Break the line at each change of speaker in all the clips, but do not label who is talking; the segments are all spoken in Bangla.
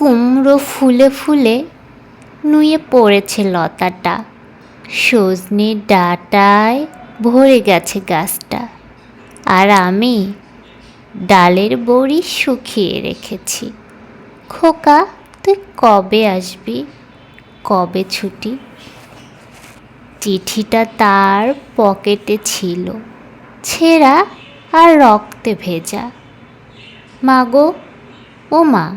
কুমড়ো ফুলে ফুলে নুয়ে পড়েছে লতাটা। সজনে ডাটায় ভরে গেছে গাছটা। আর আমি ডালের বড়ি শুকিয়ে রেখেছি। খোকা, তুই কবে আসবি? কবে ছুটি? চিঠিটা তার পকেটে ছিল। ছেঁড়া আর রক্তে ভেজা। মাগো, ও মা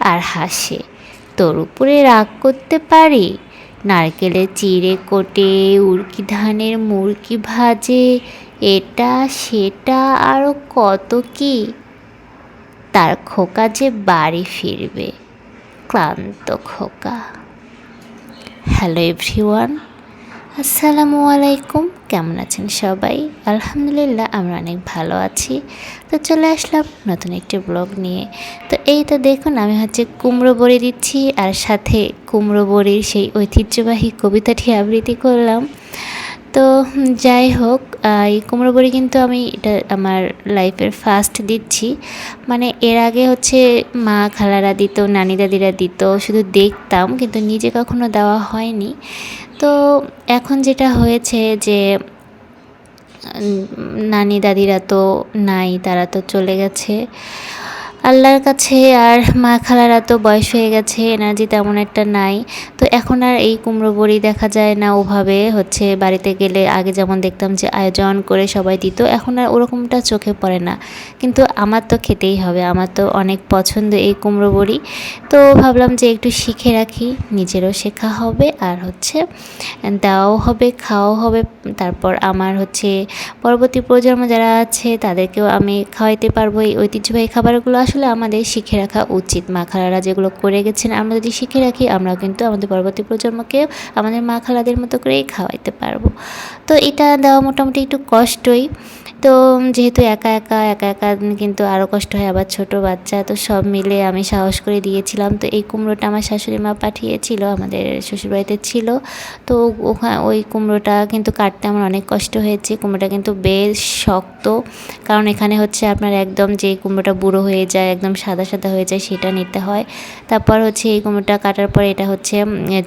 আর হাসে। তোর উপরে রাগ করতে পারি? নারকেলে চিড়ে কোটে, উড়কি ধানের মুরকি ভাজে, এটা, সেটা আরও কত কি? তার খোকা যে বাড়ি ফিরবে। ক্লান্ত খোকা। হ্যালো এভরিওয়ান, আসসালামু আলাইকুম। কেমন আছেন সবাই? আলহামদুলিল্লাহ, আমরা অনেক ভালো আছি। তো চলে আসলাম নতুন একটি ব্লগ নিয়ে। তো এই তো দেখুন, আমি হচ্ছে কুমড়ো বড়ি দিচ্ছি, আর সাথে কুমড়ো বড়ির সেই ঐতিহ্যবাহী কবিতাটি আবৃত্তি করলাম। তো যাই হোক এই কুমড়ো বড়ি কিন্তু আমি এটা আমার লাইফের ফার্স্ট দিচ্ছি। মানে এর আগে হচ্ছে মা খালারা দিত, নানি দাদিরা দিত, শুধু দেখতাম, কিন্তু নিজে কখনো দেওয়া হয়নি। তো এখন যেটা হয়েছে যে নানি দাদিরা তো নাই তারা তো চলে গেছে। আল্লাহর কাছে আর মা খালারা তো বয়স হয়ে গেছে, এনার্জি তেমন একটা নাই। তো এখন আর এই কুমড়ো বড়ি দেখা যায় না ওভাবে, হচ্ছে বাড়িতে গেলে আগে যেমন দেখতাম যে আয়োজন করে সবাই দিত, এখন আর ওরকমটা চোখে পড়ে না। কিন্তু আমার তো খেতেই হবে, আমার তো অনেক পছন্দ এই কুমড়ো বড়ি। তো ভাবলাম যে একটু শিখে রাখি, নিজেরও শেখা হবে আর হচ্ছে দেওয়াও হবে, খাওয়াও হবে। তারপর আমার হচ্ছে পরবর্তী প্রজন্ম যারা আছে তাদেরকেও আমি খাওয়াইতে পারব এই ঐতিহ্যবাহী খাবারগুলো। আসলে আসলে আমাদের শিখে রাখা উচিত। মা খালারা যেগুলো করে গেছেন, আমরা যদি শিখে রাখি আমরা কিন্তু আমাদের পরবর্তী প্রজন্মকে আমাদের মা খালাদের মতো করেই খাওয়াইতে পারব। তো এটা দেওয়া মোটামুটি একটু কষ্টই। তো যেহেতু একা একা একা একা কিন্তু আরও কষ্ট হয়, আবার ছোট বাচ্চা, তো সব মিলে আমি সাহস করে দিয়েছিলাম। তো এই কুমড়োটা আমার শাশুড়ি মা পাঠিয়েছিল, আমাদের শ্বশুরবাড়িতে ছিল। তো ওখানে ওই কুমড়োটা কিন্তু কাটতে আমার অনেক কষ্ট হয়েছে। কুমড়োটা কিন্তু বেশ শক্ত, কারণ এখানে হচ্ছে আপনার একদম যে কুমড়োটা বুড়ো হয়ে যায়, একদম সাদা সাদা হয়ে যায়, সেটা নিতে হয়। তারপর হচ্ছে এই কুমড়োটা কাটার পর এটা হচ্ছে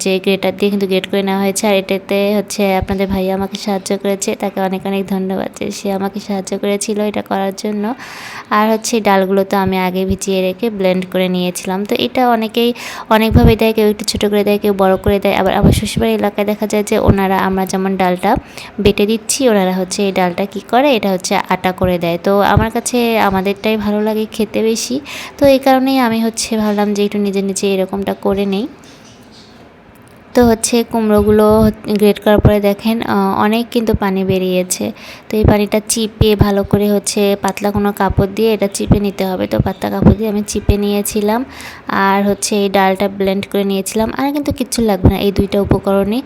যে গ্রেটার দিয়ে কিন্তু গ্রেট করে নেওয়া হয়েছে। আর এটাতে হচ্ছে আপনাদের ভাইয়া আমাকে সাহায্য করেছে, তাকে অনেক অনেক ধন্যবাদ যে সে আমাকে সাহায্য করেছিল এটা করার জন্য। আর হচ্ছে ডালগুলো তো আমি আগে ভিজিয়ে রেখে ব্লেন্ড করে নিয়েছিলাম। তো এটা অনেকেই অনেকভাবে দেয়, কেউ একটু ছোটো করে দেয়, কেউ বড়ো করে দেয়। আবার আবার শ্বশুরবাড়ি এলাকায় দেখা যায় যে ওনারা আমরা যেমন ডালটা বেটে দিচ্ছি, ওনারা হচ্ছে এই ডালটা কি করে? এটা হচ্ছে আটা করে দেয়। তো আমার কাছে আমাদেরটাই ভালো লাগে খেতে বেশি। তো এই কারণেই আমি হচ্ছে ভাবলাম যে একটু নিজে নিজে এরকমটা করে নেই। তো হচ্ছে কুমড়োগুলো গ্রেট করার পরে দেখেন অনেক কিন্তু পানি বেরিয়েছে। তো এই পানিটা চিপে ভালো করে হচ্ছে পাতলা কোনো কাপড় দিয়ে এটা চিপে নিতে হবে। তো পাতলা কাপড় দিয়ে আমি চিপে নিয়েছিলাম আর হচ্ছে এই ডালটা ব্লেন্ড করে নিয়েছিলাম। আর কিন্তু কিচ্ছু লাগবে না এই দুইটা উপকরণে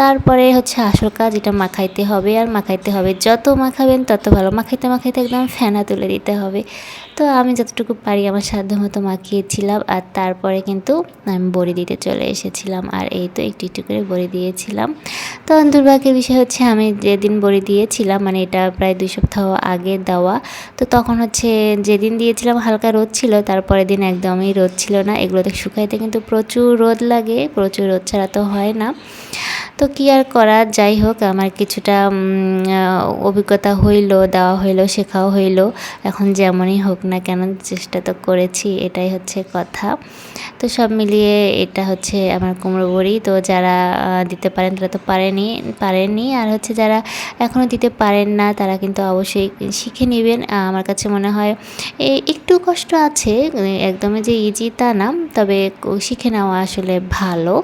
তারপরে হচ্ছে আসল কাজ এটা মাখাইতে হবে। আর মাখাইতে হবে যত মাখাবেন তত ভালো। মাখাইতে মাখাইতে একদম ফেনা তুলে দিতে হবে। তো আমি যতটুকু পারি আমার সাধ্য মতো মাখিয়েছিলাম আর তারপরে কিন্তু আমি বড়ি দিতে চলে এসেছিলাম আর এই তো একটু একটু করে বড়ি দিয়েছিলাম। তো দুর্ভাগ্যের বিষয় হচ্ছে আমি যেদিন বড়ি দিয়েছিলাম মানে এটা প্রায় দুই সপ্তাহ আগে দেওয়া, তো তখন হচ্ছে যেদিন দিয়েছিলাম হালকা রোদ ছিল, তারপরের দিন একদমই রোদ ছিল না। এগুলোতে শুকাইতে কিন্তু প্রচুর রোদ লাগে, প্রচুর রোদ ছাড়া তো হয় না। তো কী আর করা, যাই হোক, আমার কিছুটা অভিজ্ঞতা হইল, দেওয়া হইল, শেখাও হইল। এখন যেমনই হোক না কেন চেষ্টা তো করেছি এটাই হচ্ছে কথা। তো সব মিলিয়ে এটা হচ্ছে আমার কুমড়ো বড়ি। তো যারা দিতে পারেন তারা তো পারেনি, পারেননি। আর হচ্ছে যারা এখনও দিতে পারেন না, তারা কিন্তু অবশ্যই শিখে নেবেন। আমার কাছে মনে হয় একটু কষ্ট আছে, একদমই যে ইজি তা না, তবে শিখে নেওয়া আসলে ভালো।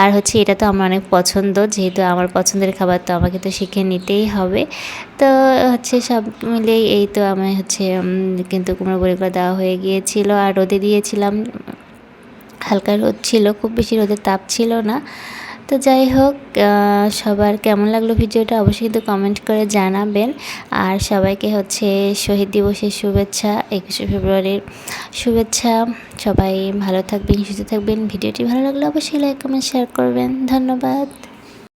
আর হচ্ছে এটা তো আমার অনেক পছন্দ, যেহেতু আমার পছন্দের খাবার, তো আমাকে তো শিখে নিতেই হবে। তো হচ্ছে সব মিলেই এই তো আমি হচ্ছে কিন্তু কুমড়ো বড়িগুলো দেওয়া হয়ে গিয়েছিল। আর রোদে দিয়েছিলাম হালকা রোদ ছিল, খুব বেশি রোদের তাপ ছিল না। তো যাই হোক সবার কেমন লাগল ভিডিওটা অবশ্যই কিন্তু কমেন্ট করে জানাবেন। আর সবাইকে হচ্ছে শহীদ দিবসের শুভেচ্ছা, একুশে ফেব্রুয়ারির শুভেচ্ছা। সবাই ভালো থাকবেন, সুস্থ থাকবেন। ভিডিওটি ভালো লাগলে অবশ্যই লাইক কমেন্ট শেয়ার করবেন। ধন্যবাদ।